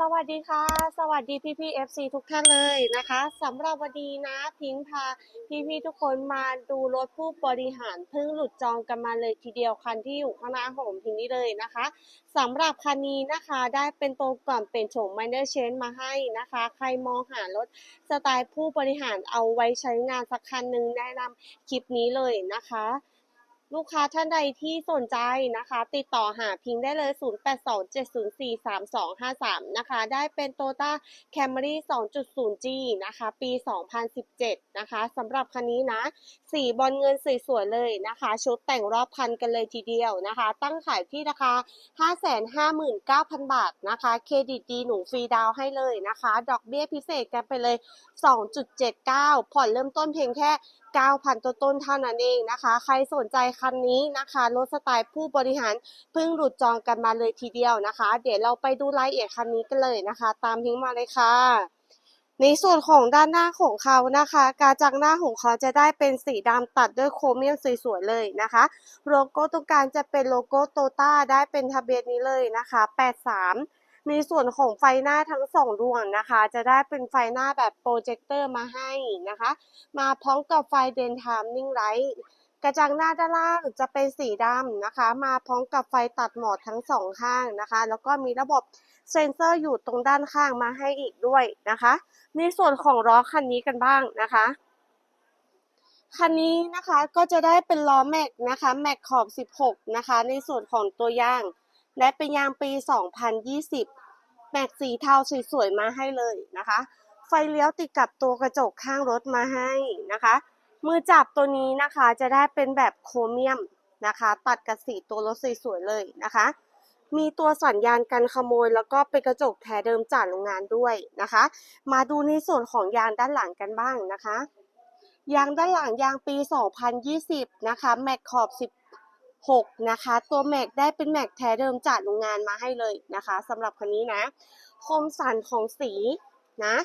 สวัสดีค่ะ สวัสดีพี่พี่ FC ทุกท่านเลยนะคะสำหรับวันนี้นะพิงพาพี่พี่ทุกคนมาดูรถผู้บริหารเพิ่งหลุดจองกันมาเลยทีเดียวคันที่อยู่ข้างหน้าของผมพิงนี้เลยนะคะสำหรับคันนี้นะคะได้เป็นตัวก่อนเป็นโฉม minor change มาให้นะคะ ใครมองหารถสไตล์ผู้บริหารเอาไว้ใช้งานสักคันหนึ่งแนะนำคลิปนี้เลยนะคะ ลูกค้าท่านใดที่สนใจนะคะ ติดต่อหาพิงได้เลย 0827043253 นะคะ ได้เป็น Toyota Camry 2.0G นะคะ ปี 2017 นะคะสำหรับคันนี้นะ สีบอลเงินสวยๆเลยนะคะ ชุดแต่งรอบพันกันเลยทีเดียวนะคะ ตั้งขายที่ราคา 559,000 บาทนะคะ เครดิตดีหนูฟรีดาวให้เลยนะคะ ดอกเบี้ยพิเศษกันไปเลย 2.79 ผ่อนเริ่มต้นเพียงแค่ 9,000 ต้นๆเท่านั้นเองนะคะ ใครสนใจคันนี้นะคะรถสไตล์ผู้บริหารเพิ่งหลุดจองกันมาเลยทีเดียวนะคะ เดี๋ยวเราไปดูรายละเอียดคันนี้กันเลยนะคะ ตามพิงมาเลยค่ะในส่วนของด้านหน้าของเขานะคะ การจังหน้าของเขาจะได้เป็นสีดำตัดด้วยโครเมียมสวยๆเลยนะคะ โลโก้ตรงกลางจะเป็นโลโก้โตต้าได้เป็นทะเบียนนี้เลยนะคะ 83 ในส่วนของไฟหน้าทั้งสองดวงนะคะ จะได้เป็นไฟหน้าแบบโปรเจคเตอร์มาให้นะคะ มาพร้อมกับไฟเดนไทม์นิ่งไลท์กระจังหน้าด้านล่างจะเป็นสีดำนะคะ มาพร้อมกับไฟตัดหมอกทั้งสองข้างนะคะ แล้วก็มีระบบเซ็นเซอร์อยู่ตรงด้านข้างมาให้อีกด้วยนะคะ ในส่วนของล้อคันนี้กันบ้างนะคะคันนี้นะคะก็จะได้เป็นล้อแม็กนะคะแม็กขอบ 16 นะคะ ในส่วนของตัวยาง และเป็นยางปี 2020แม็กสีเทาสวยๆมาให้เลยนะคะ ไฟเลี้ยวติดกับตัวกระจกข้างรถมาให้นะคะ มือจับตัวนี้นะคะจะได้เป็นแบบโครเมียมนะคะ ตัดกับสีตัวรถสวยๆเลยนะคะ มีตัวสัญญาณกันขโมย แล้วก็เป็นกระจกแท้เดิมจากโรงงานด้วยนะคะ มาดูในส่วนของยางด้านหลังกันบ้างนะคะยางด้านหลังยางปี 2020 นะคะ แม็กขอบ 6 นะคะ ตัวแม็กได้เป็นแม็กแท้เดิมจากโรงงานมาให้เลยนะคะสำหรับคันนี้นะ คมสันของสีนะ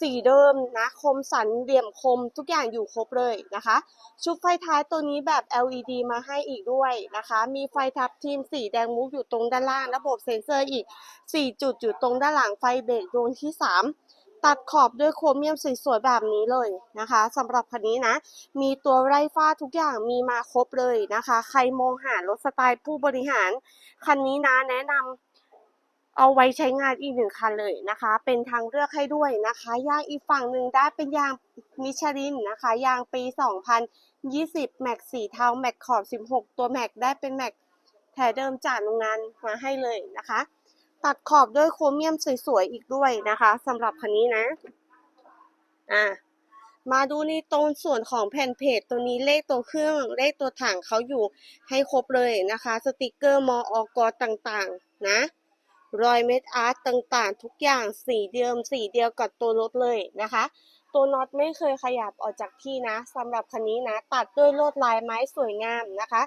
สีเดิมนะ คมสันเหลี่ยมคมทุกอย่างอยู่ครบเลยนะคะ ชุดไฟท้ายตัวนี้แบบ LED มาให้อีกด้วยนะคะ มีไฟทับทีมสีแดงมุกอยู่ตรงด้านล่าง ระบบเซ็นเซอร์อีก 4 จุดอยู่ตรงด้านหลังไฟเบรกดวงที่ 3 ตัดขอบด้วยโครเมียมสวยๆแบบนี้เลยนะคะสำหรับคันนี้นะ มีตัวไร้ฟ้าทุกอย่างมีมาครบเลยนะคะ ใครมองหารถสไตล์ผู้บริหาร คันนี้นะแนะนำเอาไว้ใช้งานอีกหนึ่งคันเลยนะคะ เป็นทางเลือกให้ด้วยนะคะยางอีกฝั่งหนึ่งได้เป็นยางมิชลินนะคะยางปี 2020แม็กสีเทาแม็กขอบ 16 ตัวแม็กได้เป็นแม็กแถเดิมจากโรงงานมาให้เลยนะคะ ตัดขอบด้วยโครเมียมสวยๆอีกด้วยนะคะสำหรับคันนี้นะ อ่ามาดูในตรงส่วนของแผ่นเพจตัวนี้เลขตัวเครื่องเลขตัวถังเขาอยู่ให้ครบเลยนะคะ สติกเกอร์มออกต่างๆ นะรอยเม็ดอาร์ตต่างๆ ทุกอย่างสีเดิมสีเดียวกับตัวรถเลยนะคะ ตัวน็อตไม่เคยขยับออกจากที่นะสำหรับคันนี้นะ ตัดด้วยลวดลายไม้สวยงามนะคะ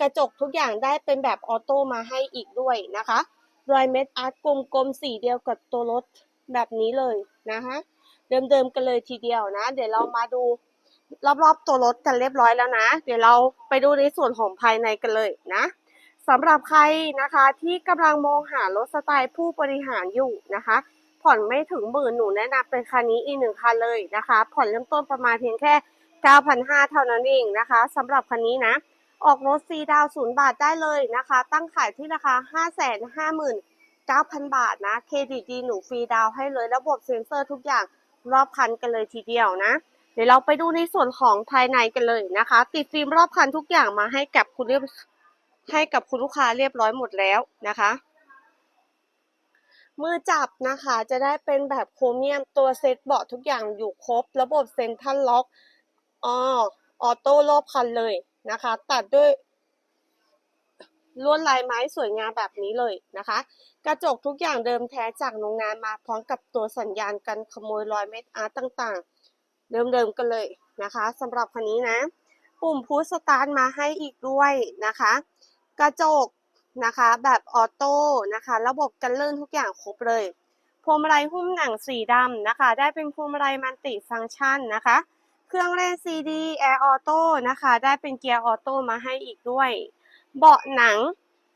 กระจกทุกอย่างได้เป็นแบบออโต้มาให้อีกด้วยนะคะ รอยเม็ดอาร์ตกลมๆสีเดียวกับตัวรถแบบนี้เลยนะคะเดิมๆกันเลยทีเดียวนะ เดี๋ยวเรามาดูรอบๆตัวรถกันเรียบร้อยแล้วนะ เดี๋ยวเราไปดูในส่วนของภายในกันเลยนะสำหรับใครนะคะที่กำลังมองหารถสไตล์ผู้บริหารอยู่นะคะ ผ่อนไม่ถึงหมื่นหนูแนะนำเป็นคันนี้อีกหนึ่งคันเลยนะคะ ผ่อนเริ่มต้นประมาณเพียงแค่ 9,500 เท่านั้นเองนะคะสำหรับคันนี้นะ ออกรถซีดาวศูนย์บาทได้เลยนะคะ ตั้งขายที่ราคา 559,000 บาทนะ เครดิตดีหนูฟรีดาวให้เลย ระบบเซ็นเซอร์ทุกอย่างรอบคันกันเลยทีเดียวนะ เดี๋ยวเราไปดูในส่วนของภายในกันเลยนะคะ ติดฟิล์มรอบคันทุกอย่างมาให้กับคุณเรียบให้กับคุณลูกค้าเรียบร้อยหมดแล้วนะคะ มือจับนะคะจะได้เป็นแบบโครเมียมตัวเซตเบาะทุกอย่างอยู่ครบ ระบบเซ็นทรัลล็อกอ๋อออโต้รอบคันเลย นะคะ ตัดด้วยลวดลายไม้สวยงามแบบนี้เลยนะคะ กระจกทุกอย่างเดิมแท้จากโรงงานมาพร้อมกับตัวสัญญาณกันขโมยรอยเม็ดอาร์ตต่างๆ เดิมๆกันเลยนะคะสำหรับคันนี้นะ ปุ่มพุชสตาร์ทมาให้อีกด้วยนะคะ กระจกนะคะแบบออโต้นะคะ ระบบกันลื่นทุกอย่างครบเลยพวงมาลัยหุ้มหนังสีดำนะคะ ได้เป็นพวงมาลัยมัลติฟังก์ชันนะคะ เครื่องเล่นซีดีแอร์ออโต้นะคะ ได้เป็นเกียร์ออโต้มาให้อีกด้วย เบาะหนัง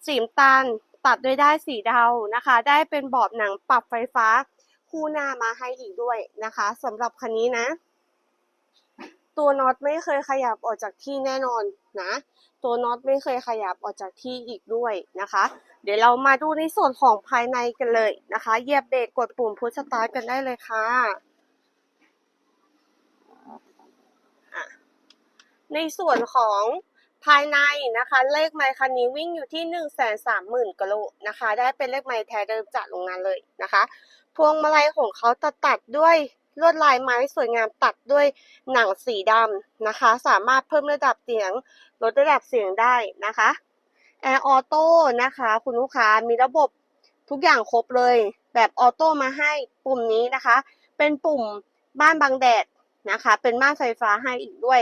สีตาลตัดด้วยได้สีดานะคะ ได้เป็นเบาะหนังปรับไฟฟ้าคู่หน้ามาให้อีกด้วยนะคะสำหรับคันนี้นะ ตัวน็อตไม่เคยขยับออกจากที่แน่นอนนะ ตัวน็อตไม่เคยขยับออกจากที่อีกด้วยนะคะ เดี๋ยวเรามาดูในส่วนของภายในกันเลยนะคะเหยียบเบรกกดปุ่มพุชสตาร์ทกันได้เลยค่ะ ในส่วนของภายในนะคะ เลขไมค์คันนี้วิ่งอยู่ที่หนึ่งแสนสามหมื่นกิโลนะคะ ได้เป็นเลขไมค์แท้เดิมจากโรงงานเลยนะคะ พวงมาลัยของเขาตัดตัดด้วยลวดลายไม้สวยงามตัดด้วยหนังสีดำนะคะ สามารถเพิ่มระดับเสียง ลดระดับเสียงได้นะคะแอร์ออโต้นะคะ คุณลูกค้ามีระบบทุกอย่างครบเลย แบบออโต้มาให้ปุ่มนี้นะคะ เป็นปุ่มบ้านบังแดดนะคะ เป็นม่านไฟฟ้าให้อีกด้วย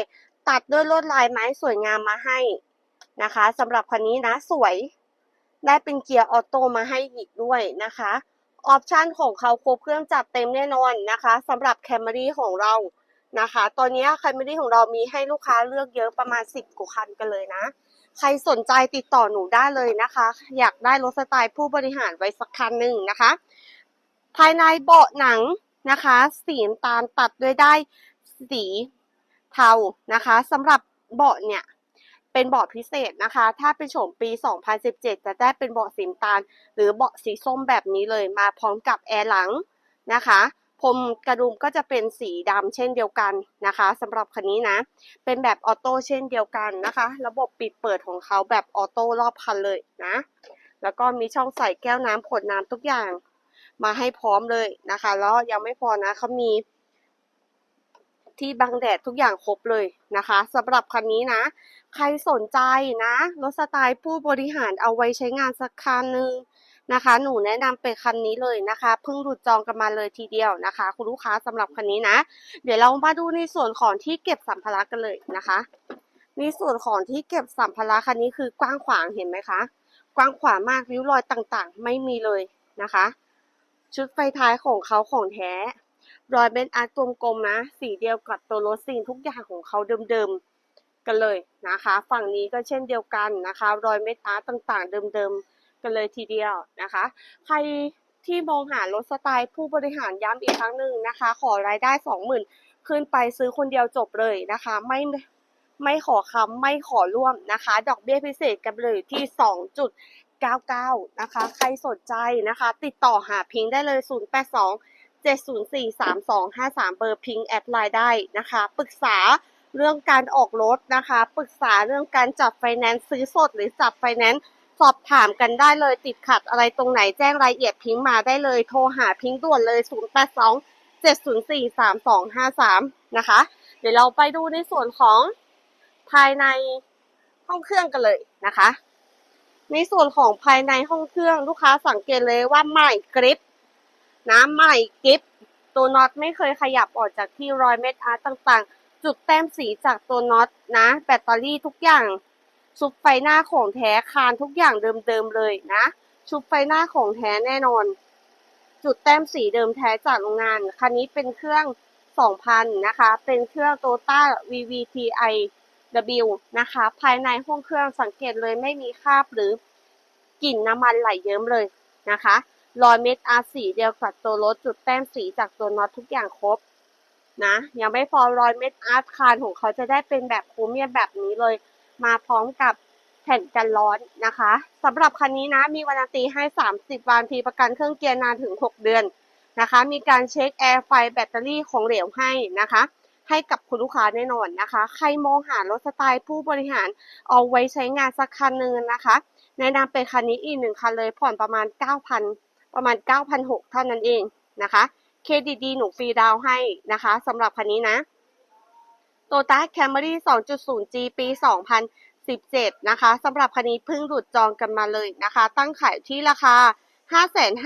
ตัดด้วยลวดลายไม้สวยงามมาให้นะคะสำหรับคันนี้นะสวยได้เป็นเกียร์ออโต้มาให้อีกด้วยนะคะออปชันของเขาครบเครื่องจัดเต็มแน่นอนนะคะสำหรับ Camry ของเรานะคะ ตอนนี้ Camry ของเรามีให้ลูกค้าเลือกเยอะประมาณ 10กว่าคันกันเลยนะ ใครสนใจติดต่อหนูได้เลยนะคะ อยากได้รถสไตล์ผู้บริหารไว้สักคันหนึ่งนะคะ ภายในเบาะหนังนะคะ สีน้ำตาลตัดด้วยได้สี เทานะคะสำหรับเบาะเนี่ยเป็นเบาะพิเศษนะคะ ถ้าเป็นโฉมปี 2017 จะได้เป็นเบาะสีน้ำตาล หรือเบาะสีส้มแบบนี้เลยมาพร้อมกับแอร์หลังนะคะพรมกระดุมก็จะเป็นสีดำเช่นเดียวกันนะคะสำหรับคันนี้นะ เป็นแบบออโต้เช่นเดียวกันนะคะ ระบบปิดเปิดของเขาแบบออโต้รอบคันเลยนะ แล้วก็มีช่องใส่แก้วน้ำขวดน้ำทุกอย่าง มาให้พร้อมเลยนะคะ แล้วยังไม่พอนะเขามี ที่บังแดดทุกอย่างครบเลยนะคะสำหรับคันนี้นะ ใครสนใจนะรถสไตล์ผู้บริหารเอาไว้ใช้งานสักคันหนึ่งนะคะ หนูแนะนำเป็นคันนี้เลยนะคะ เพิ่งหลุดจองกันมาเลยทีเดียวนะคะ คุณลูกค้าสำหรับคันนี้นะ เดี๋ยวเรามาดูในส่วนของที่เก็บสัมภาระกันเลยนะคะในส่วนของที่เก็บสัมภาระคันนี้คือกว้างขวางเห็นไหมคะ กว้างขวางมากริ้วรอยต่างๆ ไม่มีเลยนะคะ ชุดไฟท้ายของเขาของแท้ รอยเบนอาร์ตกลมๆนะ สีเดียวกับตัวรถซีนทุกอย่างของเขาเดิมๆกันเลยนะคะ ฝั่งนี้ก็เช่นเดียวกันนะคะ รอยเม็ดอาร์ตต่างๆ เดิมๆกันเลยทีเดียวนะคะ ใครที่มองหารถสไตล์ผู้บริหารย้ำอีกครั้งหนึ่งนะคะ ขอรายได้สองหมื่นขึ้นไปซื้อคนเดียวจบเลยนะคะ ไม่ไม่ขอคำไม่ขอร่วมนะคะ ดอกเบี้ยพิเศษกันเลยที่สองจุดเก้าเก้านะคะ ใครสนใจนะคะ ติดต่อหาพิงได้เลยศูนย์แปดสอง 7043253 เบอร์พิงแอดไลน์ได้นะคะ ปรึกษาเรื่องการออกรถนะคะ ปรึกษาเรื่องการจับไฟแนนซ์ซื้อสดหรือจับไฟแนนซ์สอบถามกันได้เลยติดขัดอะไรตรงไหนแจ้งรายละเอียดพิงมาได้เลย โทรหาพิงด่วนเลย 082 704 3253 นะคะ เดี๋ยวเราไปดูในส่วนของภายในห้องเครื่องกันเลยนะคะ ในส่วนของภายในห้องเครื่องลูกค้าสังเกตเลยว่าใหม่กริป น้ำใหม่กิฟตัวน็อตไม่เคยขยับออกจากที่รอยเม็ดอาร์ตต่างๆ จุดแต้มสีจากตัวน็อตนะ แบตเตอรี่ทุกอย่างชุบไฟหน้าของแท้คานทุกอย่างเดิมๆเลยนะ ชุบไฟหน้าของแท้แน่นอน จุดแต้มสีเดิมแท้จากโรงงาน คันนี้เป็นเครื่อง 2000 นะคะ เป็นเครื่อง Toyota VVTi W นะคะ ภายในห้องเครื่องสังเกตเลยไม่มีคราบหรือกลิ่นน้ำมันไหลเยิ้มเลยนะคะ รอยเม็ดอาสีเดียวกับตัวรถจุดแต้มสีจากตัวน็อตทุกอย่างครบนะยังไม่พอรอยเม็ดอาร์คานของเขาจะได้เป็นแบบครเมียแบบนี้เลย มาพร้อมกับแผ่นกันร้อนนะคะสำหรับคันนี้นะมีวารันตีให้ 30 วันทีประกันเครื่องเกียร์นานถึง 6 เดือนนะคะ มีการเช็คแอร์ไฟแบตเตอรี่ของเหลวให้นะคะ ให้กับคุณลูกค้าแน่นอนนะคะ ใครมองหารถสไตล์ผู้บริหารเอาไว้ใช้งานสักคันหนึ่งนะคะ แนะนำเป็นคันนี้อีกหนึ่งคันเลยผ่อนประมาณ 9,000 ประมาณ 9,600เท่านั้นเองนะคะเครดิตดีหนูฟรีดาวให้นะคะสำหรับคันนี้นะ Toyota Camry 2.0G ปี 2017 นะคะสำหรับคันนี้เพิ่งหลุดจองกันมาเลยนะคะ ตั้งขายที่ราคา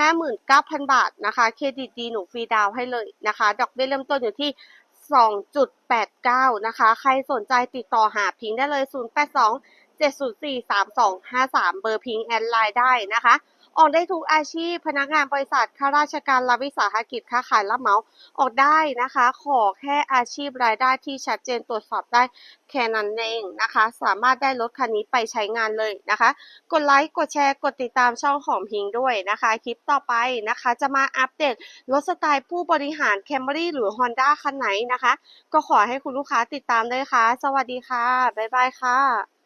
559,000 บาทนะคะ เครดิตดีหนูฟรีดาวให้เลยนะคะ ดอกเบี้ยเริ่มต้นอยู่ที่ 2.89 นะคะ ใครสนใจติดต่อหาพิงได้เลย 082 704 3253 เบอร์พิงแอดไลน์ได้นะคะ ออกได้ทุกอาชีพ พนักงานบริษัทข้าราชการรัฐวิสาหกิจค้าขายรับเหมาออกได้นะคะ ขอแค่อาชีพรายได้ที่ชัดเจนตรวจสอบได้แค่นั้นเองนะคะ สามารถได้รถคันนี้ไปใช้งานเลยนะคะ กดไลค์กดแชร์กดติดตามช่องของพิงด้วยนะคะ คลิปต่อไปนะคะ จะมาอัปเดตรถสไตล์ผู้บริหาร Camry หรือ Honda คันไหนนะคะ ก็ขอให้คุณลูกค้าติดตามด้วยค่ะ สวัสดีค่ะ บ๊ายบายค่ะ